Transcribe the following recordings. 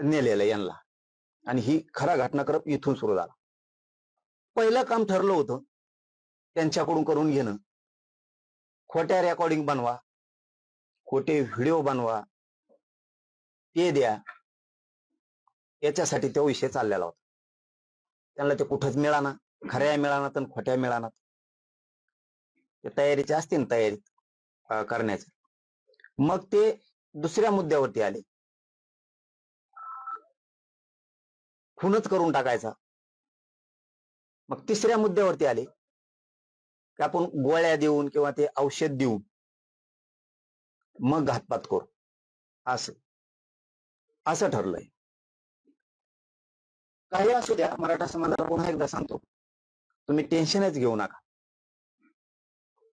नेलेलं यांना आणि ही खरा घटनाक्रम इथून सुरू झाला. पहिलं काम ठरलं होतं त्यांच्याकडून करून घेणं. खोट्या रेकॉर्डिंग बनवा खोटे व्हिडिओ बनवा ते द्या. याच्यासाठी तो विषय चाललेला होता. त्यांना ते कुठंच मिळाना खऱ्या मिळानात आणि खोट्या मिळानात ते तयारीचे असतील तयारी करण्याचे. मग ते दुसऱ्या मुद्द्यावरती आले. खूनच करून टाकायचा. मग तिसऱ्या मुद्द्यावरती आले. की आपण गोळ्या देऊन किंवा ते औषध देऊन मग घातपात करू असं. असं ठरलंय. काही असू द्या मराठा समाजाला पुन्हा एकदा सांगतो. तुम्ही टेन्शनच घेऊ नका.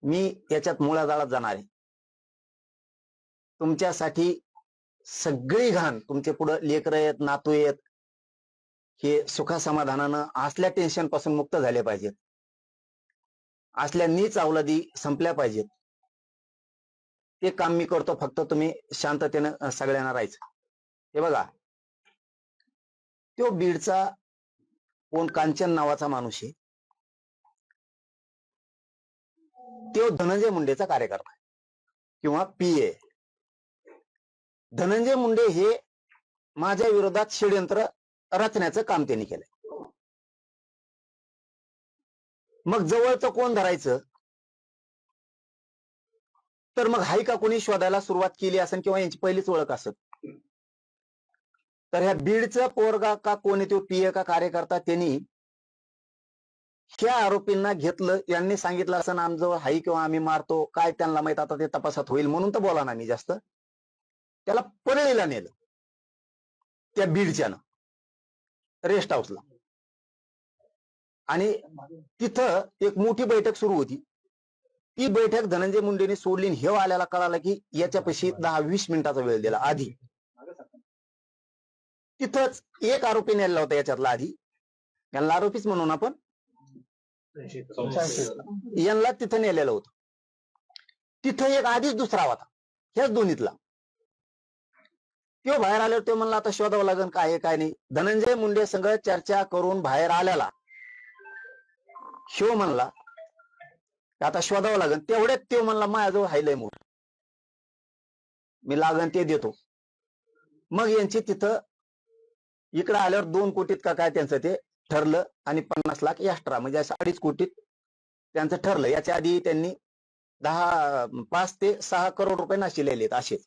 मी याच्यात मुळाजाळात जाणार आहे. तुमच्यासाठी सगळी घाण तुमचे पुढे लेकर आहेत नातू आहेत हे सुखासमाधानानं असल्या टेन्शनपासून मुक्त झाले पाहिजेत. असल्या नीच अवलादी संपल्या पाहिजेत. ते काम मी करतो फक्त तुम्ही शांततेनं सगळ्यांना राहायचं. हे बघा. तो बीडचा कोण? कांचन नावाचा माणूस आहे. तो धनंजय मुंडेचा कार्यकर्ता किंवा किंवा पीए धनंजय मुंडे हे माझ्या विरोधात षडयंत्र रचण्याचं काम त्यांनी केलंय. मग जवळचं कोण धरायचं? तर मग हाय का कोणी शोधायला सुरुवात केली असेल किंवा यांची पहिलीच ओळख असत तर ह्या बीडचं पोरगा का कोणी तो पीए का कार्यकर्ता त्यांनी ह्या आरोपींना घेतलं. यांनी सांगितलं असं आमजवळ हाई किंवा आम्ही मारतो. काय त्यांना माहीत आता ते तपासात होईल म्हणून तर बोला ना मी जास्त. त्याला परळीला नेलं. त्या बीडच्यानं. रेस्ट हाऊसला आणि तिथं एक मोठी बैठक सुरू होती. ती बैठक धनंजय मुंडेने सोडली हे आल्याला कळालं की याच्यापाशी दहा वीस मिनिटाचा वेळ दिला आधी. तिथंच एक आरोपी नेला होता याच्यातला आधी. यांना आरोपीच म्हणून आपण? यांना तिथं नेलेलं होतं. तिथं एक आधीच दुसरा होता. ह्याच दोन्हीतला. तो बाहेर आल्यावर ते म्हणलं आता शोधावं लागेल काय आहे काय नाही. धनंजय मुंडे संघ चर्चा करून बाहेर आल्याला शिव म्हणला आता शोधावं लागेल तेवढ्यात तो म्हणला माझ्याजवळ हायलय मोठ. मी लागन ते देतो. मग यांची तिथं इकडं आल्यावर दोन कोटीत का काय त्यांचं ते ठरलं आणि पन्नास लाख एक्स्ट्रा म्हणजे असं अडीच कोटीत त्यांचं ठरलं. याच्या आधी त्यांनी दहा पाच ते सहा करोड रुपये नाशिलेले आहेत असेच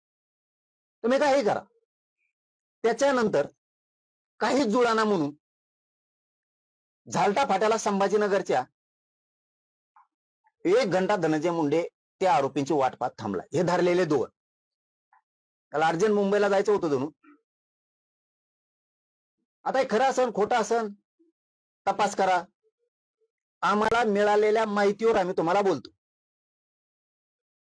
तुम्ही का हे करा. त्याच्यानंतर काहीच जुळाना म्हणून झालटा फाट्याला संभाजीनगरच्या एक घंटा धनंजय मुंडे त्या आरोपींची वाट पाहत थांबला हे धरलेले दोन. त्याला अर्जंट मुंबईला जायचं होतं दोन आता हे खरं असन खोटं असन? तपास करा. आम्हाला मिळालेल्या माहितीवर आम्ही तुम्हाला बोलतो.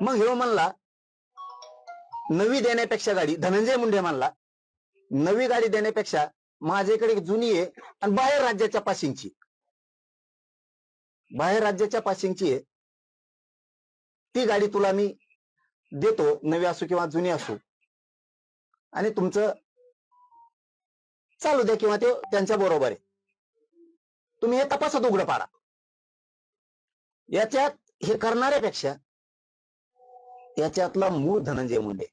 मग हिरो म्हणला नवी देण्यापेक्षा गाडी धनंजय मुंडे म्हणला नवी गाडी देण्यापेक्षा माझ्याकडे जुनी आहे आणि बाहेर राज्याच्या पासिंगची बाहेर राज्याच्या पासिंगची आहे. ती गाडी तुला मी देतो नवी असो किंवा जुनी असो. आणि तुमचं चालू द्या किंवा ते त्यांच्या बरोबर आहे. तुम्ही हे तपासत उघडं पाडा. याच्यात हे करणाऱ्यापेक्षा याच्यातला मूळ धनंजय मुंडे.